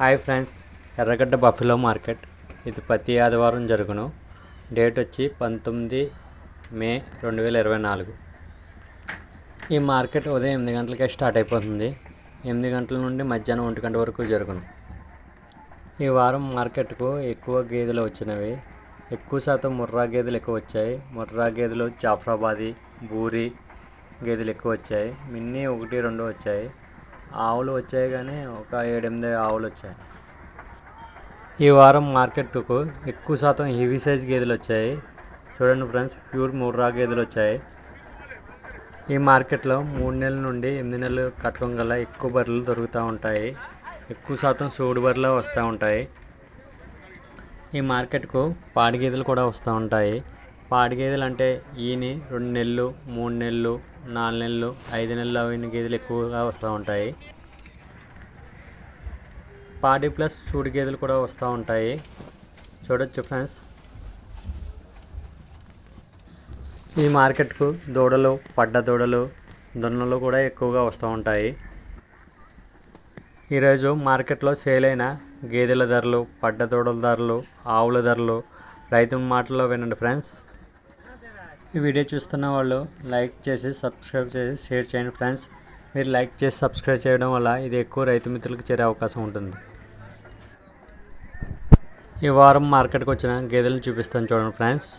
Hi friends Erragadda buffalo market. ఇది ప్రతి ఆదివారం జరుగును. డేట్ వచ్చి పంతొమ్మిది మే రెండు వేల ఇరవై నాలుగు. ఈ మార్కెట్ ఉదయం ఎనిమిది గంటలకే స్టార్ట్ అయిపోతుంది. ఎనిమిది గంటల నుండి మధ్యాహ్నం ఒంటి గంట వరకు జరుగును. ఈ వారం మార్కెట్కు ఎక్కువ గేదెలు వచ్చినవి. ఎక్కువ శాతం ముర్రా గేదెలు ఎక్కువ వచ్చాయి. ముర్రా గేదెలు జాఫ్రాబాదీ బూరి గేదెలు ఎక్కువ వచ్చాయి. మిన్నీ ఒకటి రెండు వచ్చాయి. ఆవులు వచ్చాయి కానీ ఒక ఏడెనిమిది ఆవులు వచ్చాయి. ఈ వారం మార్కెట్కు ఎక్కువ శాతం హెవీ సైజ్ గేదెలు వచ్చాయి. చూడండి ఫ్రెండ్స్ ప్యూర్ ముర్రా గేదెలు వచ్చాయి. ఈ మార్కెట్లో మూడు నెలల నుండి ఎనిమిది నెలలు కట్టడం గల ఎక్కువ బర్రెలు దొరుకుతూ ఉంటాయి. ఎక్కువ శాతం సూడు బర్రెలు వస్తూ ఉంటాయి. ఈ మార్కెట్కు పాడి గేదెలు కూడా వస్తూ ఉంటాయి. పాడి గేదెలు అంటే ఈని రెండు నెలలు మూడు నెలలు నాలుగు నెలలు ఐదు నెలలు అయిన గేదెలు ఎక్కువగా వస్తూ ఉంటాయి. పాడి ప్లస్ చూడు గేదెలు కూడా వస్తూ ఉంటాయి. చూడొచ్చు ఫ్రెండ్స్. ఈ మార్కెట్కు దూడలు పడ్డ దూడలు దున్నలు కూడా ఎక్కువగా వస్తూ ఉంటాయి. ఈరోజు మార్కెట్లో సేల్ అయిన గేదెల ధరలు పడ్డ దూడల ధరలు ఆవుల ధరలు రైతు మాటల్లో వినండి ఫ్రెండ్స్. ఈ వీడియో చూస్తున్న వాళ్ళు లైక్ చేసి సబ్స్క్రైబ్ చేసి షేర్ చేయండి ఫ్రెండ్స్. మీరు లైక్ చేసి సబ్స్క్రైబ్ చేయడం వల్ల ఇది ఎక్కువ రైతు మిత్రులకు చేరే అవకాశం ఉంటుంది. ఈ వారం మార్కెట్కి వచ్చిన గేదెలను చూపిస్తాను చూడండి ఫ్రెండ్స్.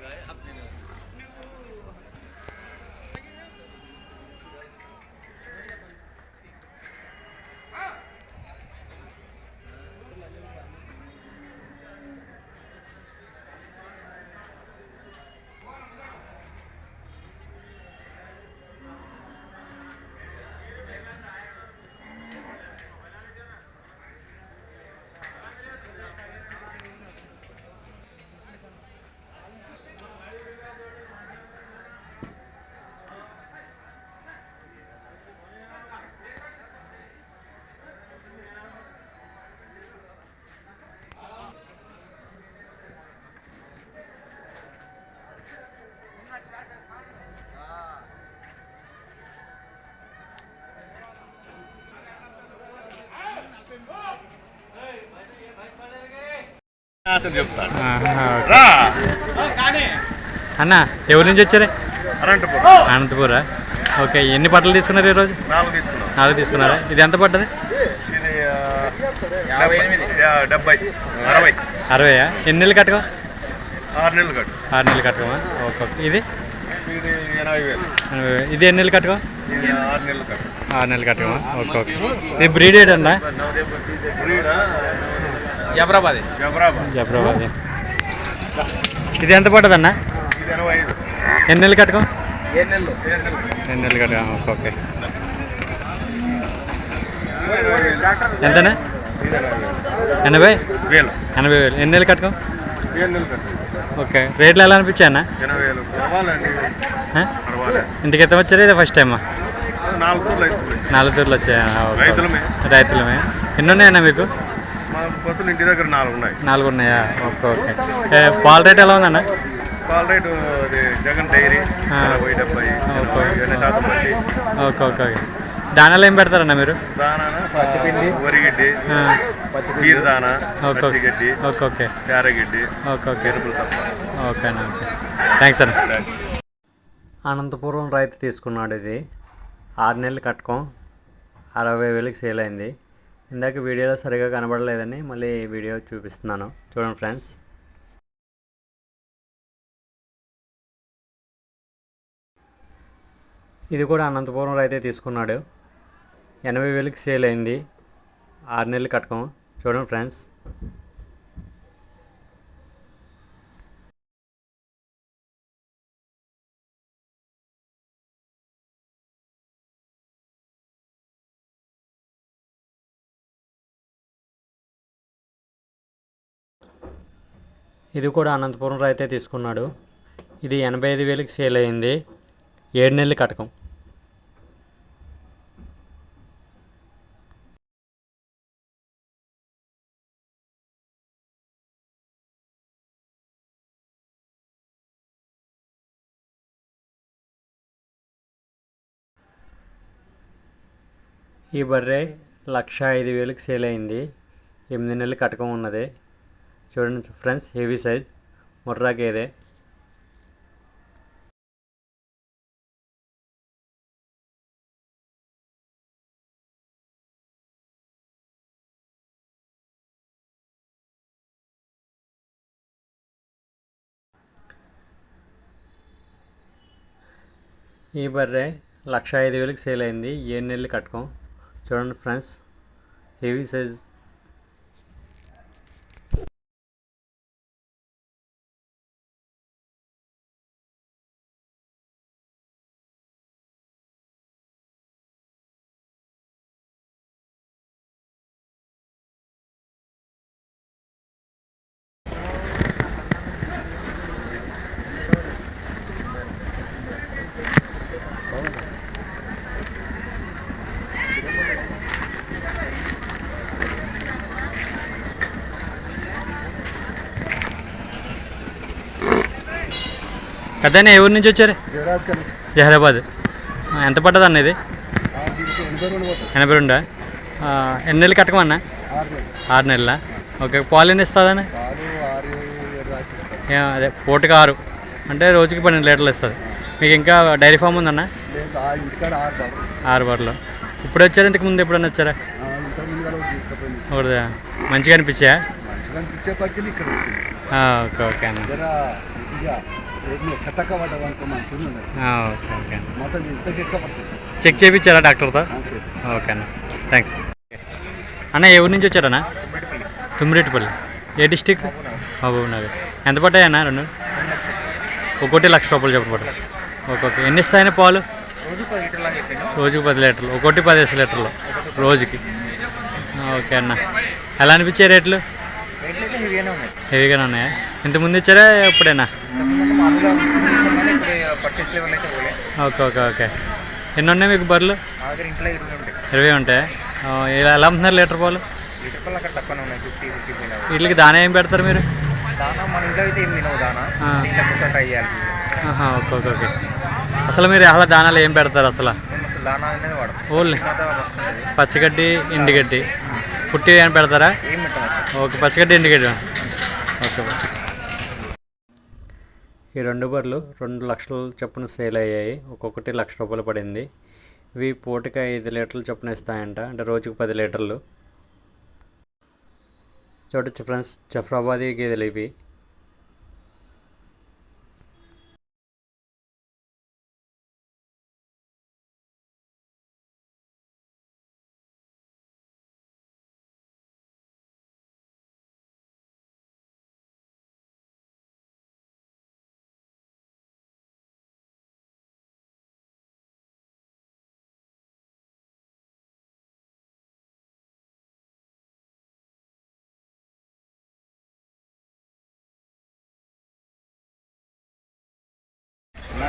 Đấy, అతను చెప్తాడు. రా. అన్న ఎవరి నుంచి వచ్చారే? అనంతపురం. అనంతపురా? ఓకే ఎన్ని బట్టలు తీసుకున్నారు ఈరోజు? నాలుగు తీసుకున్నాం. నాలుగు తీసుకున్నారా? ఇది ఎంత పడ్డది? డెబ్బై. అరవై. అరవయా? ఎన్ని నెలలు కట్టుకో? ఆరు నెలలు కట్టు. ఆరు నెలలు కట్టుకోమా ఓకే ఓకే. ఇది? ఇది ఎనభై వేలు. ఇది ఎన్ని నెలలు కట్టుకో? ఆరు నెలలు కట్టు. ఆరు నెలలు కట్టుకోమా ఓకే ఓకే. ఇది బ్రీడ్ బ్రీడా? జబరాబాద్. జబరాబా జబ్రాబాద్. ఇది ఎంత ఎనభై ఐదు. ఎన్ని నెలలు కట్టుకో? ఎన్ని నెలలు. కట్టుకో. Okay okay. ఎంతనా? ఎనభై? ఎనభై వేలు. ఎనభై వేలు. ఎన్ని నెలలు కట్టుకో? ఓకే. రేట్లు ఎలా అనిపించాయి అన్న? ఇంటికి ఎంత వచ్చారు? ఇదే ఫస్ట్ టైమా నాలుగు తూర్లు వచ్చాయా? ఓకే. రైతులమే. రైతులమే. ఎన్ని ఉన్నాయన్నా మీకు? బస్సులు ఇంటి దగ్గర నాలుగు ఉన్నాయి. నాలుగు ఉన్నాయా? Okay okay. పాల రేట్ ఎలా ఉందన్న? పాల రేటు అది జగన్ డైరీ డెబ్బై ఎనభై శాతం ఓకే ఓకే ఓకే. దానాలు ఏం పెడతారన్న మీరు? దానా పచ్చిపిండి. వరిగడ్డి గీర దానా okay okay. Okay okay. చారగడ్డి okay okay. Okay అన్న ఓకే. థ్యాంక్స్ అన్న. అనంతపురం రైతు తీసుకున్నాడు ఇది. ఆరు నెలలు కట్టుకోం. అరవై వేలకి సేల్ అయింది. ఇందాక వీడియోలో సరిగా కనబడలేదని మళ్ళీ వీడియో చూపిస్తున్నాను. చూడండి ఫ్రెండ్స్. ఇది కూడా అనంతపురం రైతే తీసుకున్నాడు. ఎనభై వేలకి సేల్ అయింది. ఆరు నెలలు కట్టకం. చూడండి ఫ్రెండ్స్. ఇది కూడా అనంతపురం రైతే తీసుకున్నాడు. ఇది ఎనభై ఐదు వేలకి సేల్ అయింది. ఏడు నెలలు కటకం. ఈ బర్రె లక్ష ఐదు వేలకు సేల్ అయింది. ఎనిమిది నెలలు కటకం ఉన్నది. చూడండి ఫ్రెండ్స్ హెవీ సైజ్. ముర్రా గేదె ఈ బర్రె లక్ష ఐదు వేలకు సేల్ అయింది. ఏడు నెలలు కట్టుకోం. చూడండి ఫ్రెండ్స్ హెవీ సైజ్. పెద్దనే ఏ ఊరి నుంచి వచ్చారు? జహరాబాద్. ఎంత పడ్డది అన్న ఇది? ఎనభై రెండా? ఎన్ని నెలలు కట్టకమన్నా ఆరు నెలల? ఓకే పాలు ఎన్ని ఇస్తుందని అదే పూటకి ఆరు. అంటే రోజుకి పన్నెండు లీటర్లు ఇస్తుంది. మీకు ఇంకా డైరీ ఫామ్ ఉందన్న? ఆరు బర్రెలు ఇప్పుడు వచ్చారు? ఇంతకు ముందు ఎప్పుడన్నా వచ్చారా? ఇంత ముందు కూడా తీసుకుపోయింది ఒకటి మంచిగా అనిపించాయా ఓకే ఓకే అన్న. Okay okay. చెక్ చేయించారా డాక్టర్తో. ఓకే అన్న. థ్యాంక్స్ అన్న ఏ ఊరి నుంచి వచ్చారన్నా? తుమ్మిరెడ్డిపల్లి ఏ డిస్టిక్? మహబూబ్ నగర్ ఎంత పడ్డాయి అన్న రెండు? ఒక్కోటి లక్ష రూపాయలు చెప్పబడ్డాయి ఓకే ఓకే. ఎన్ని ఇస్తాయన్న పాలు? రోజు పది లీటర్లు అని చెప్పాను రోజుకి పది లీటర్లు. ఒక్కోటి పదిహేను లీటర్లు. రోజుకి. ఓకే అన్న. ఎలా అనిపించే రేట్లు? హెవీగానే ఉన్నాయా. ఇంతకుముందు ఇచ్చారా? ఎప్పుడైనా ఓకే ఓకే ఓకే. ఎన్ని ఉన్నాయి మీకు బర్రెలు? ఇరవై ఉంటాయి ఇలా ఎలా అమ్ముతున్నారు లీటర్ పాలు? వీటికి దానా ఏం పెడతారు మీరు? Okay okay okay. అసలు మీరు అలా దానాలు ఏం పెడతారు అసలు? ఓన్లీ పచ్చగడ్డి ఎండుగడ్డి. పుట్టి ఏం పెడతారా ఓకే పచ్చగడ్డి ఎండుగడ్డి. ఓకే. ఈ రెండు బర్రెలు రెండు లక్షల చొప్పున సేల్ అయ్యాయి. ఒక్కొక్కటి లక్ష రూపాయలు పడింది. ఇవి పూటకి ఐదు లీటర్లు చొప్పున ఇస్తాయంట. అంటే రోజుకి పది లీటర్లు. చూడొచ్చు ఫ్రెండ్స్ జఫ్రాబాదీ గేదెలు ఇవి.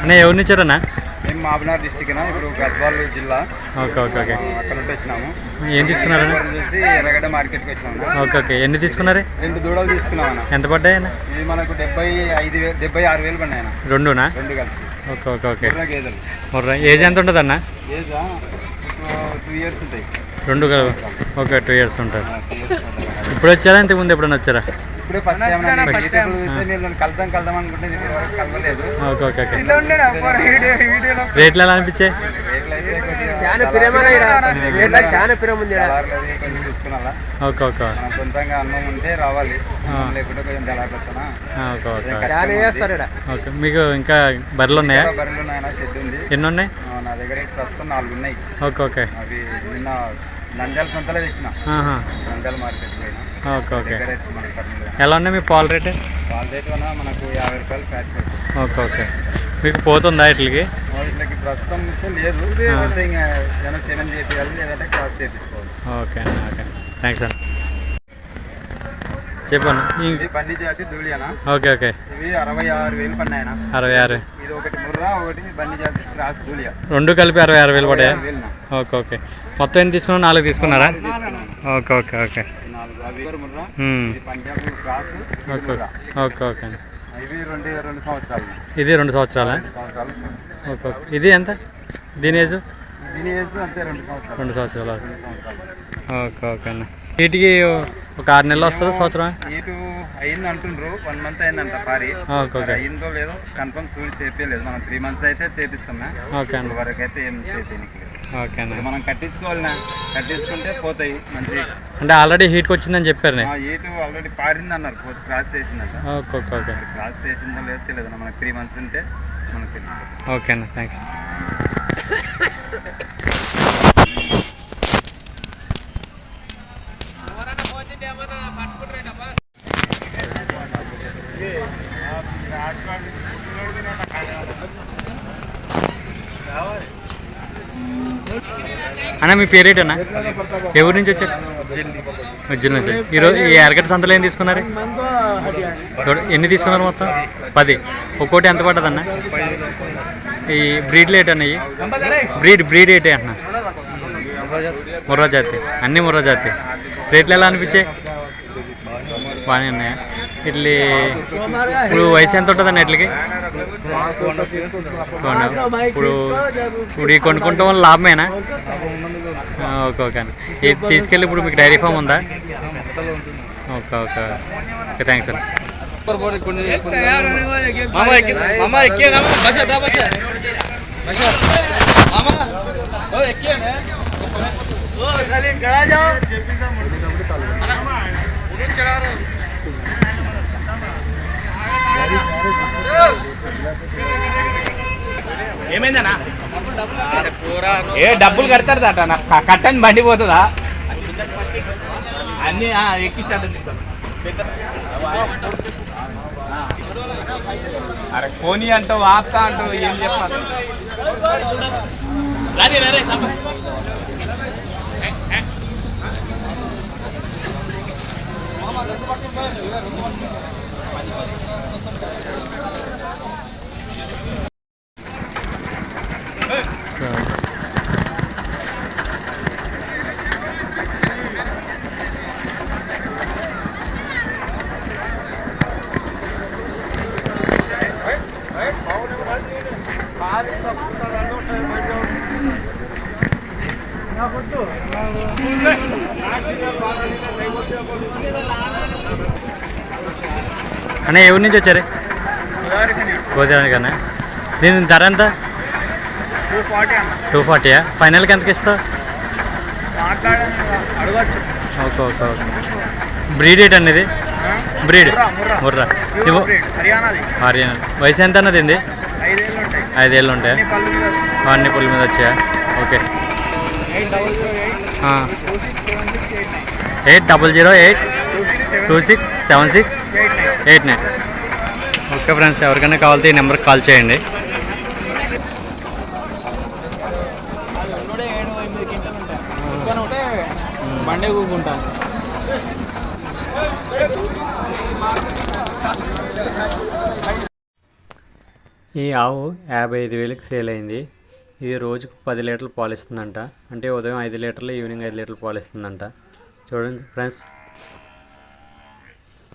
అన్న ఎవరిని ఇచ్చారన్నా మేము మాబనార్ డిస్టిక్ ఇప్పుడు గద్వాల్ జిల్లా. Okay okay okay. అక్కడ నుండి వచ్చినాము. ఏం తీసుకున్నారన్న వ్యాపారం చేసి ఎర్రగడ్డ మార్కెట్కి వచ్చినాము ఓకే ఓకే. ఎన్ని తీసుకున్నారు? రెండు దూడలు తీసుకున్నాం అన్న. ఎంత పడ్డాయన్న ఇది మనకు డెబ్బై ఐదు వేలు డెబ్బై ఆరు వేలు పడినాయి అన్న. రెండునా? రెండు కలిసి. Okay okay okay. గేదెలు. ముర్రా ఏజ్ ఎంత ఉంటుందన్న ఏజా? టూ ఇయర్స్ ఉంటాయి. రెండు ఓకే టూ ఇయర్స్ ఉంటుంది ఉంటాయి. ఇప్పుడు వచ్చారా? ఇంతకు ముందు ఎప్పుడైనా వచ్చారా? ఇప్పుడే ఫస్ట్ టైం వెజిటేబుల్ చూస్తే నేను కలుద్దాం కలుద్దాం అనుకుంటే కలవలేదు. Okay okay okay. రేట్లు ఎలా అనిపించాయి? చాలా పిరమైన ఈడ చాలా పిరం ఉంది చూసుకున్నాలా ఓకే ఓకే మనం సొంతంగా అన్నం ఉంటే రావాలి. లేకుంటే కొంచెం ఓకే ఓకే. చేస్తారు ఓకే. మీకు ఇంకా బర్రెలు ఉన్నాయా? బర్రెలు ఉన్నాయన షెడ్ ఉంది. ఎన్ని ఉన్నాయి? నా దగ్గర ప్రస్తుతం నాలుగు ఉన్నాయి. Okay okay. అవి నిన్న నంద్యాల సంతలో తెచ్చిన. నంద్యాల మార్కెట్ పోయిన. Okay okay. ఎలా ఉన్నాయి మీ పాల రేట్? వాళ్ళ రేట్ వల్ల మనకు యాభై రూపాయలు ప్యాక్ ఓకే ఓకే. మీకు పోతుందా వీటికి ప్రస్తుతం లేదు. అయితే ఇంకా ఏమైనా సేనం చేయాలి లేదంటే క్రాస్ చేయించుకోవాలి ఓకే అన్న ఓకే థ్యాంక్స్ అన్న చెప్పన్న ఈ- ఇది బండి జాతి ధూళియానా? Okay okay. ఇవి అరవై ఆరు వేలు పన్నాయన అరవై ఆరు. ఇది ఒకటి ముర్రా ఒకటి బండి జాతి క్రాస్ ధూళియా. రెండు కలిపి అరవై ఆరు వేలు పడ్డాయా. Okay okay. మొత్తం ఎన్ని తీసుకున్నా నాలుగు తీసుకున్నారా? Okay okay okay. Okay. Okay okay. ఇవి రెండు రెండు సంవత్సరాలు. ఇది రెండు సంవత్సరాలా? ఓకే ఇది ఎంత? దీని ఏజ్? రెండు సంవత్సరాలు. ఓకే ఓకే అన్న. వీటికి ఒక ఆరు నెలలు వస్తుందా సంవత్సరం? అయింది అంటుండ్రు. వన్ మంత్ అయిందంట పారి. అయిందో లేదో కన్ఫర్మ్ చూసి చేపించలేదు మనం త్రీ మంత్స్ అయితే చేపిస్తామా ఓకే ఇప్పుడు వరకు అయితే ఏం చేపించలేదు మనం కట్టించుకోవాలినా కట్టించుకుంటే పోతాయి మంచి. అంటే ఆల్రెడీ హీట్కి వచ్చిందని చెప్పారు ఏటు ఆల్రెడీ పారింది అన్నారు క్రాస్ చేసిందంట. Okay okay okay. క్రాస్ చేసిందో లేదో తెలియదు మనకు త్రీ మంత్స్ ఉంటే మనకు తెలుసు ఓకే అన్న థ్యాంక్స్ అన్న మీ పేరేటన్నా? ఎవరి నుంచి వచ్చారు? ఉజ్జల్ నుంచి. ఈరోజు ఈ ఎరగడ్డ సంతలో ఏం తీసుకున్నారు? ఎన్ని తీసుకున్నారు మొత్తం? పది. ఒక్కోటి ఎంత పడ్డది అన్న ఈ బ్రీడ్లు ఏటన్నా ఇవి? బ్రీడ్ బ్రీడ్ ఏంటి అన్న? ముర్రా జాతి అన్ని ముర్రా జాతి రేట్లు ఎలా అనిపించాయి? బాగానే ఉన్నాయా? ఇట్లీ ఇప్పుడు వయసు ఎంత ఉంటుందన్న ఇట్లకి ఇప్పుడు ఇప్పుడు ఈ కొనుక్కుంటాం వల్ల లాభమేనా? ఓకే ఓకే అన్న ఇది తీసుకెళ్ళి ఇప్పుడు మీకు డైరీ ఫామ్ ఉందా? Okay okay. ఓకే థ్యాంక్స్ అన్న మామ ఎక్కే ఏమైందన్నా? ఏ డబ్బులు కడతారు దట? కట్టని బండి పోతుందా? అన్ని ఎక్కించాడు అరే పోనీ అంటావు ఆపుతా అంటావు ఏం చెప్పాలి? Tá. అన్న ఎవరి నుంచి వచ్చారు? గోదావరి కన్నా దీని ధర ఎంత? టూ ఫార్టీయా? ఫైనల్కి ఎంతకి ఇస్తావు? Okay okay okay. బ్రీడ్ ఏంటి అనేది బ్రీడ్. ముర్రా హర్యానా. వయసు ఎంత అన్నది ఏంది ఐదేళ్ళు ఉంటాయి అన్ని పుల్ల మీద వచ్చాయా. Okay. Eight double zero eight. Two six seven six eight nine. Okay friends ఎవరికైనా కావాలితే ఈ నెంబర్కి కాల్ చేయండి. బండే కూకుంటాను ఈ ఆవు యాభై ఐదు వేలకు సేల్ అయింది. ఇది రోజుకు పది లీటర్లు పాలు ఇస్తుందంట అంటే ఉదయం ఐదు లీటర్లు ఈవినింగ్ ఐదు లీటర్లు పాలు ఇస్తుందంట చూడండి ఫ్రెండ్స్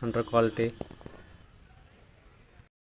అంటర్ క్వాలిటీ